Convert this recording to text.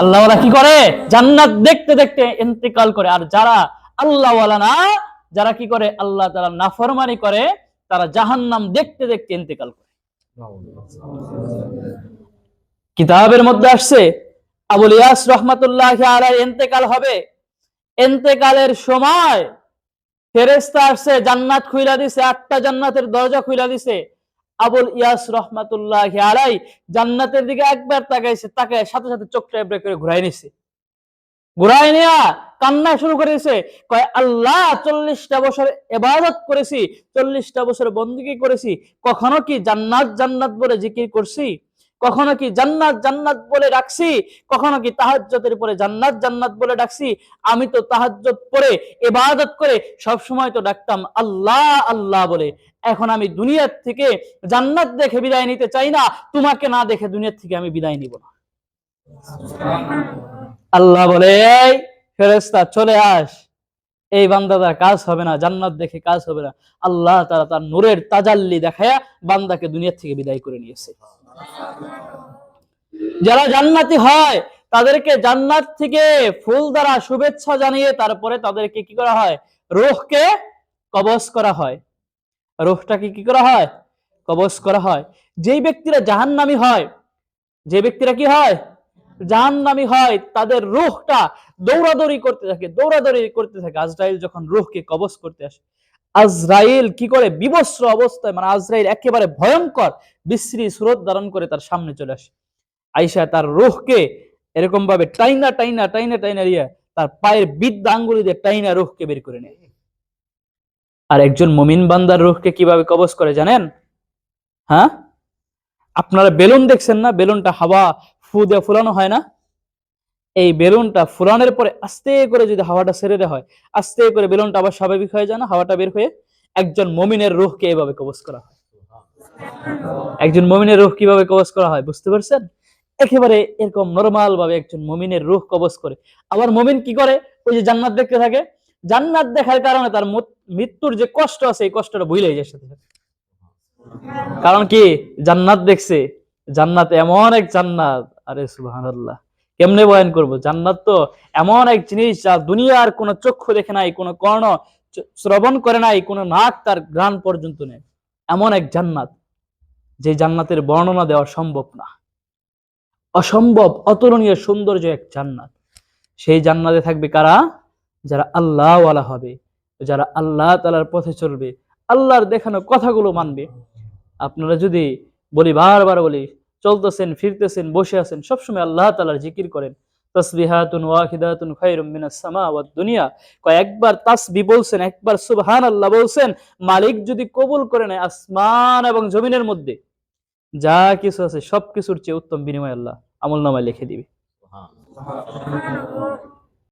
আল্লাহওয়ালা কি করে? জান্নাত দেখতে দেখতে ইন্তেকাল করে। আর যারা আল্লাহওয়ালা না, যারা কি করে? আল্লাহ তারা নাফরমানি করে, তারা জাহান্নাম দেখতে দেখতে ইন্তেকাল করে। কিতাবের মধ্যে আসছে, আবুল ইয়াস রহমাতুল্লাহ আলাই ইন্তেকাল হবে। ইন্তেকালের সময় ফেরেস্তা আসছে, জান্নাত খুইলা দিছে, আটটা জান্নাতের দরজা খুইলা দিছে। আবুল ইয়াস রহমাতুল্লাহ আলাই জান্নাতের দিকে একবার তাকাইছে, তাকে সাথে সাথে চোখটা এবার করে ঘুরাই নিছে। ঘুরাই নেয়া কান্না শুরু করেছে, কয়, আল্লাহ, চল্লিশটা বছর এবাদত করেছি, চল্লিশটা বছর বন্দুকি করেছি, কখনো কি জান্নাত জান্নাত বলে জিকির করছি? কখনো কি জান্নাত জান্নাত বলে ডাকছি? কখনো কি তাহাজ্জতের পরে জান্নাত জান্নাত বলে ডাকছি? আমি তো তাহাজ্জত পরে ইবাদত করে সব সময় তো ডাকতাম আল্লাহ আল্লাহ বলে। এখন আমি দুনিয়ার থেকে জান্নাত দেখে বিদায় নিতে চাই না। তোমাকে না দেখে দুনিয়ার থেকে আমি বিদায় নিব না। আল্লাহ বলে ফেরেস্তা চলে আস। এই বান্দাদার কাজ হবে না, জান্নাত দেখে কাজ হবে না। আল্লাহ তারা তার নূরের তাজাল্লি দেখায়া বান্দাকে দুনিয়ার থেকে বিদায় করে নিয়েছে। যারা জান্নাতি হয়, তাদেরকে জান্নাত থেকে ফুল দ্বারা শুভেচ্ছা জানিয়ে তারপরে তাদেরকে কি করা হয়? রোহকে কবজ করা হয়। রোহটাকে কি করা হয়? কবজ করা হয়। যেই ব্যক্তিরা জাহান্নামী হয়, যে ব্যক্তিরা কি হয়? জাহান্নামী হয়, তাদের রুহটা দৌড়াদৌড়ি করতে থাকে, দৌড়াদৌড়ি করতে থাকে। আজরাইল যখন রুহকে কবজ করতে আসে আজরাইল কি করে বিবস্ত্র অবস্থায় মানে আজরাইল একেবারে ভয়ঙ্কর বিশ্রী সুরত ধারণ করে তার সামনে চলে আসে। আইসা তার রুহকে এরকম ভাবে টাইনা টাইনা টাইনা টাইনা দিয়ে তার পায়ের বিদ্যা আঙ্গুলি দিয়ে টাইনা রুহকে বের করে নেয়। আর একজন মমিন বান্দার রুহকে কীভাবে কবজ করে জানেন? হ্যাঁ? আপনারা বেলুন দেখছেন না? বেলুনটা হাওয়া ফু দিয়ে ফুলানো হয় না? এই বেলুনটা ফুলানোর পরে আস্তে করে যদি হাওয়াটা ছেড়ে দেওয়া হয়, আস্তে করে বেলুনটা আবার স্বাভাবিক হয়ে যায় না? হাওয়াটা বের হয়ে একজন মমিনের রুহকে এভাবে কবজ করা হয়। একজন মমিনের রুহ কীভাবে কবজ করা হয় বুঝতে পারছেন? একেবারে এরকম নরমাল ভাবে একজন মমিনের রুহ কবজ করে। আবার মমিন কি করে? ওই যে জান্নাত দেখতে থাকে। জান্নাত দেখার কারণে তার মৃত্যুর যে কষ্ট আছে, এই কষ্টটা ভুলে যায় সাথে সাথে। কারণ কি? জান্নাত দেখছে। জান্নাত এমন এক জান্নাত। আরে সুবহানাল্লাহ। কেমনে বয়ান করব? জান্নাত তো এমন এক জিনিস যা দুনিয়ার কোনো চক্ষু দেখে নাই, কোনো কর্ণ শ্রবণ করে নাই, কোনো নাক তার ঘ্রাণ পর্যন্ত নেই। এমন এক জান্নাত, যে জান্নাতের বর্ণনা দেওয়া সম্ভব না। অসম্ভব, অতুলনীয় সৌন্দর্য এক জান্নাত। সেই জান্নাতে থাকবে কারা? যারা আল্লাহওয়ালা হবে, যারা আল্লাহ তালার পথে চলবে, আল্লাহর দেখানো কথাগুলো মানবে। আপনারা যদি বলি, বারবার বলি চলতেছেন, ফিরতেছেন, বসে আছেন, সবসময় আল্লাহ তালার জিকির করেন। দুনিয়া। বলছেন, একবার বলছেন, মালিক যদি কবুল আসমান এবং জমিনের মধ্যে, যা কিছু আছে চেয়ে উত্তম বিনিময় আল্লাহ আমল নামায় লিখে দিবে।